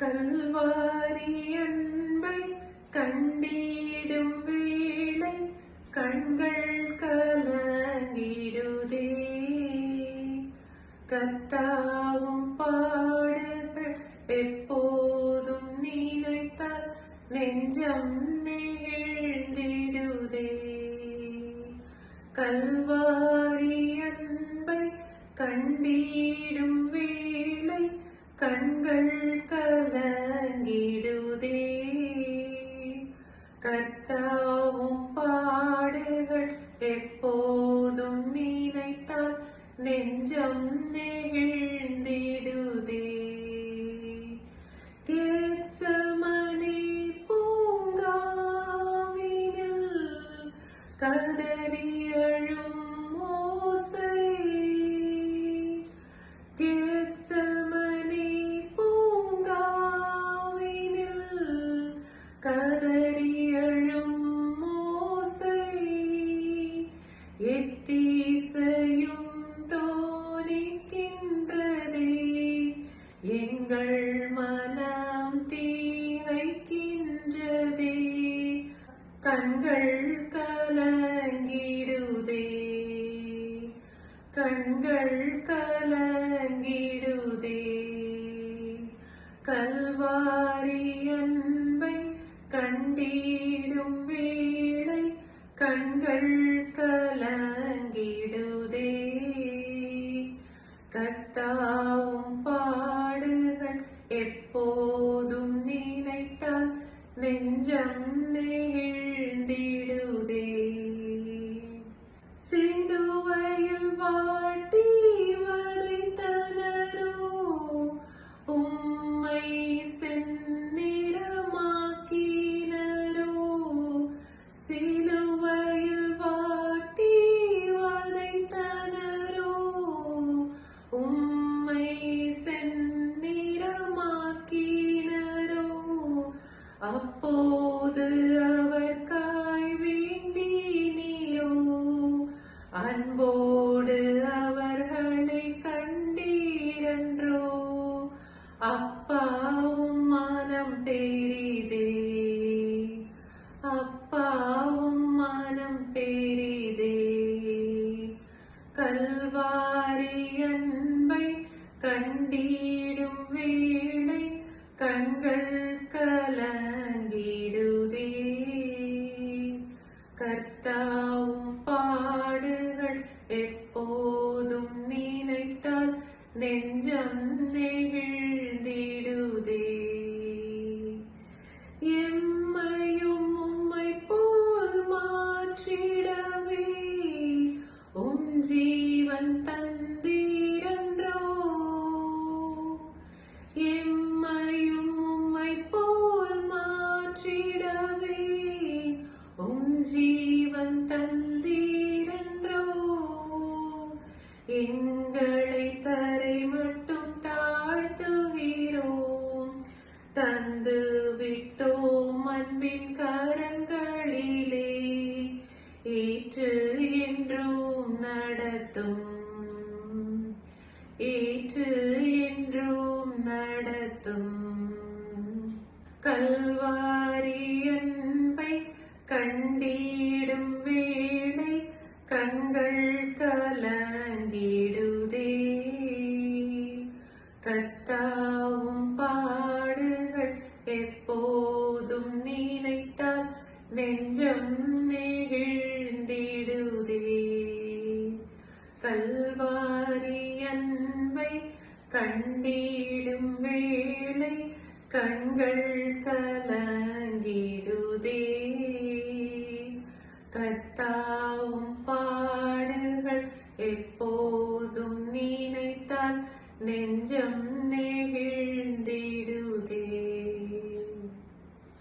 கல்வாரி அன்பை கண்டிடும் வேளை கண்கள் கலங்கிடுதே. கத்தாவும் பாடுகள் எப்போதும் நினைத்தால் நெஞ்சம் நெகிழ்ந்திடுதே கல்வாரி அன்பை கண்டிடும் வேளை கண்கள் கலங்கிடுதே கர்த்தாவும் பாடுகள் எப்போதும் நினைத்தால் நெஞ்சம் நெகிழ்ந்திடுதே கேட்சமனே பூங்காவினில் கதறி தீசையும் தோணிக்கின்றதே. எங்கள் மனம் தீவைக்கின்றதே. கண்கள் கலங்கிடுதே. கண்கள் கலங்கிடுதே. கல்வாரி அன்பை கண்டிடும் வே கண்கள் கலங்கிடுதே. கத்தாவும் பாடுகள் எப்போதும் நினைத்தால் நெஞ்சம் நெகிழ்ந்திடுதே. சிந்துவையில் வாட்டி வதைத்தனரோ உம்மை அப்போது அவர் காய் வேண்டினீரோ? அன்போடு அவர்களை கண்டீரன்றோ? அப்பாவும் மனம் பெரிதே. அப்பாவும் மனம் பெரிதே. கல்வாரி அன்பை கண்டிடும் the எங்களை தரை மட்டும் தாழ்த்துகிறோம். தந்து விட்டோம் அன்பின் கரங்களிலே. ஏற்று என்றும் நடத்தும். ஏற்று என்றும் நடத்தும். கல்வாரி அன்பை கண்டிடும் வேளை கண்கள் கலங்கிடுதே. கத்தாவும் பாடுகள் எப்போதும் நினைத்தால் நெஞ்சம் நெகிழ்ந்திடுதே. கல்வாரி அன்பை கண்டிடும் வேளை கண்கள் கலங்கிடுதே. கத்தா எப்போதும் நினைத்தால் நெஞ்சம் நெகிழ்